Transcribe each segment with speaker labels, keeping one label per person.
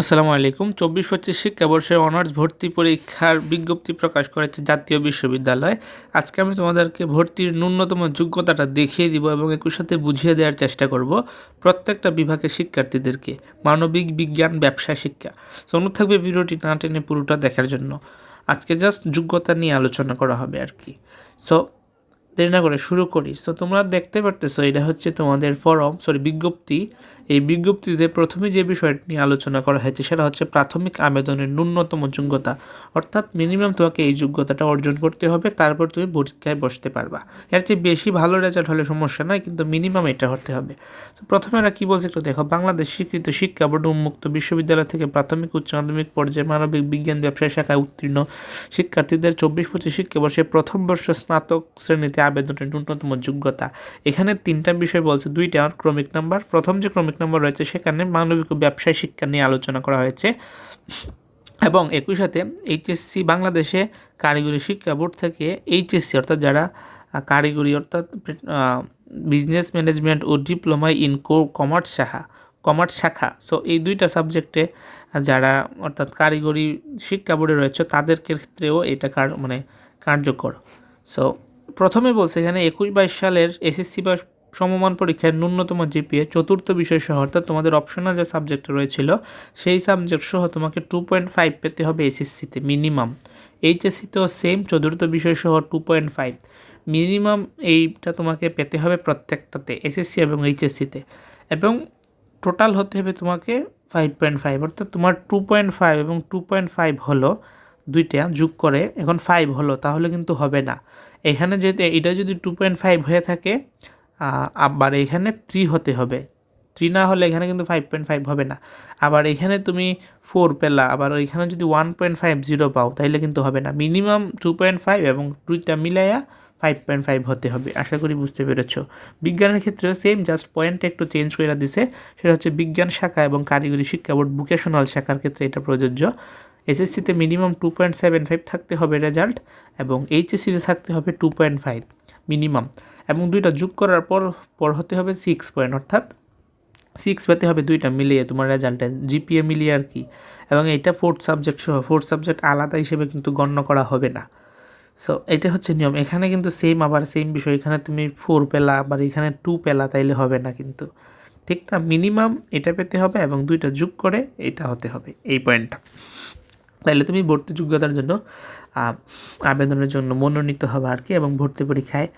Speaker 1: আসসালামু আলাইকুম। চব্বিশ পঁচিশ শিক্ষাবর্ষে অনার্স ভর্তি পরীক্ষার বিজ্ঞপ্তি প্রকাশ করেছে জাতীয় বিশ্ববিদ্যালয়। আজকে আমি তোমাদেরকে ভর্তির ন্যূনতম যোগ্যতাটা দেখিয়ে দিব এবং একই সাথে বুঝিয়ে দেওয়ার চেষ্টা করব প্রত্যেকটা বিভাগের শিক্ষার্থীদেরকে, মানবিক বিজ্ঞান, ব্যবসা, শিক্ষা। সো অনুরোধ থাকবে ভিডিওটি না টেনে পুরোটা দেখার জন্য। আজকে জাস্ট যোগ্যতা নিয়ে আলোচনা করা হবে আর কি। সো দেরি না করে শুরু করি। সো তোমরা দেখতে পারতেছো, এটা হচ্ছে তোমাদের ফরম সরি বিজ্ঞপ্তি। এই বিজ্ঞপ্তিতে প্রথমে যে বিষয়টি নিয়ে আলোচনা করা হয়েছে, সেটা হচ্ছে প্রাথমিক আবেদনের ন্যূনতম যোগ্যতা। অর্থাৎ মিনিমাম তোমাকে এই যোগ্যতাটা অর্জন করতে হবে, তারপর তুমি পরীক্ষায় বসতে পারবা। এর চেয়ে বেশি ভালো রেজাল্ট হলে সমস্যা নাই, কিন্তু মিনিমাম এটা হতে হবে। তো প্রথমে ওরা কী বলছে একটু দেখো, বাংলাদেশ স্বীকৃত শিক্ষা বোর্ড উন্মুক্ত বিশ্ববিদ্যালয় থেকে প্রাথমিক, উচ্চ মাধ্যমিক পর্যায়ে মানবিক বিজ্ঞান, ব্যবসায় শাখায় উত্তীর্ণ শিক্ষার্থীদের চব্বিশ পঁচিশ শিক্ষাবর্ষে প্রথম বর্ষ স্নাতক শ্রেণীতে আবেদনের ন্যূনতম যোগ্যতা। এখানে তিনটা বিষয় বলছে, দুইটা ক্রমিক নাম্বার। প্রথম যে ক্রমিক নাম্বার রয়েছে, সেখানে মানবিক ও ব্যবসায় শিক্ষা নিয়ে আলোচনা করা হয়েছে। এবং একই সাথে এইচএসসি বাংলাদেশে কারিগরি শিক্ষা বোর্ড থেকে এইচএসসি, অর্থাৎ যারা কারিগরি, অর্থাৎ বিজনেস ম্যানেজমেন্ট ও ডিপ্লোমা ইন কো, কমার্স শাখা কমার্স শাখা। সো এই দুইটা সাবজেক্টে যারা, অর্থাৎ কারিগরি শিক্ষা বোর্ডে রয়েছে, তাদের ক্ষেত্রেও এটা কার মানে কার্যকর। সো প্রথমে বলছে এখানে একুশ বাইশ সালের এসএসসি বা সমমান পরীক্ষায় ন্যূনতম জিপিএ চতুর্থ বিষয় সহ, অর্থাৎ তোমাদের অপশনাল যে সাবজেক্ট রয়েছিল, সেই সাবজেক্ট সহ তোমাকে টু পয়েন্ট ফাইভ পেতে হবে এসএসসিতে মিনিমাম এইচএসসিতেও সেম চতুর্থ বিষয় সহ টু পয়েন্ট ফাইভ মিনিমাম এইটা তোমাকে পেতে হবে প্রত্যেকটাতে এসএসসি এবং এইচএসসিতে এবং টোটাল হতে হবে তোমাকে ফাইভ পয়েন্ট ফাইভ অর্থাৎ তোমার টু পয়েন্ট ফাইভ এবং টু পয়েন্ট ফাইভ হলো দুইটা যোগ করে এখন ফাইভ হলো, তাহলে কিন্তু হবে না। এখানে যেহেতু এটা যদি টু পয়েন্ট ফাইভ হয়ে থাকে আবার এখানে থ্রি হতে হবে। থ্রি না হলে এখানে কিন্তু ফাইভ পয়েন্ট ফাইভ হবে না। আবার এখানে তুমি ফোর পেলা, আবার এখানে যদি ওয়ান পয়েন্ট ফাইভ জিরো পাও তাহলে কিন্তু হবে না। মিনিমাম টু পয়েন্ট ফাইভ এবং দুইটা মিলাইয়া ফাইভ পয়েন্ট ফাইভ হতে হবে। আশা করি বুঝতে পেরেছ। বিজ্ঞানের ক্ষেত্রেও সেম জাস্ট পয়েন্টটা একটু চেঞ্জ করে দিছে। সেটা হচ্ছে বিজ্ঞান শাখা এবং কারিগরি শিক্ষা বোর্ড ভোকেশনাল শাখার ক্ষেত্রে এটা প্রযোজ্য। এসএসসিতে minimum two point seven five থাকতে হবে রেজাল্ট এবং এইচএসসিতে থাকতে হবে টু পয়েন্ট ফাইভ মিনিমাম এবং দুইটা যোগ করার পর পর হতে হবে সিক্স পয়েন্ট অর্থাৎ সিক্স পেতে হবে দুইটা মিলিয়ে তোমার রেজাল্টে জিপিএ মিলিয়ে আর কি। এবং এটা ফোর্থ সাবজেক্ট সহ ফোর্থ সাবজেক্ট আলাদা হিসেবে কিন্তু গণ্য করা হবে না। সো এটা হচ্ছে নিয়ম। এখানে কিন্তু সেম আবার সেম বিষয়। এখানে তুমি ফোর পেলা, আবার এখানে টু পেলা, তাইলে হবে না কিন্তু। ঠিক না? মিনিমাম এটা পেতে হবে এবং দুইটা যোগ করে এটা হতে হবে, এই পয়েন্টটা তাইলে তুমি ভর্তি যোগ্যতার জন্য আবেদনের জন্য মনোনীত হবে আর কি এবং ভর্তি পরীক্ষায়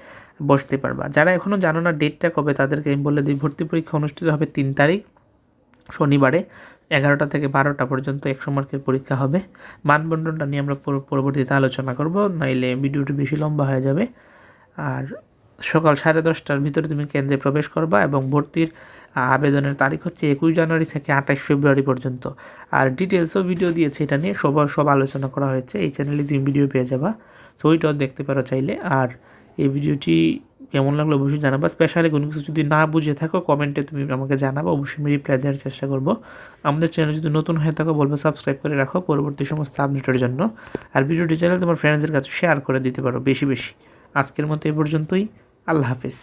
Speaker 1: বসতে পারবা। যারা এখনও জানো না ডেটটা কবে, তাদেরকে আমি বলে দিই, ভর্তি পরীক্ষা অনুষ্ঠিত হবে তিন তারিখ, শনিবারে এগারোটা থেকে বারোটা পর্যন্ত একশো মার্কের পরীক্ষা হবে। মানবন্টনটা নিয়ে আমরা পরবর্তীতে আলোচনা করব, নাইলে ভিডিওটি বেশি লম্বা হয়ে যাবে। আর সকাল সাড়ে দশটার ভিতরে তুমি কেন্দ্রে প্রবেশ করবা এবং ভর্তির আবেদনের তারিখ হচ্ছে একুশ জানুয়ারি থেকে আঠাশ ফেব্রুয়ারি পর্যন্ত। আর ডিটেলসও ভিডিও দিয়েছে এটা নিয়ে, সবার সব আলোচনা করা হয়েছে। এই চ্যানেলে তুমি ভিডিও পেয়ে যাবা। সো ওইটাও দেখতে পারো চাইলে। আর এই ভিডিওটি কেমন লাগল অবশ্যই জানাবা। স্পেশালি কোনো কিছু যদি না বুঝে থাকো কমেন্টে তুমি আমাকে জানাব। অবশ্যই আমি রিপ্লাই দেওয়ার চেষ্টা করব। আমাদের চ্যানেল যদি নতুন হয়ে থাকো, বলব সাবস্ক্রাইব করে রাখো পরবর্তী সমস্ত আপডেটের জন্য। আর ভিডিওটি চ্যানেল তোমার ফ্রেন্ডসদের কাছে শেয়ার করে দিতে পারো বেশি বেশি। আজকের মতো এ পর্যন্তই। আল্লাহ হাফিজ।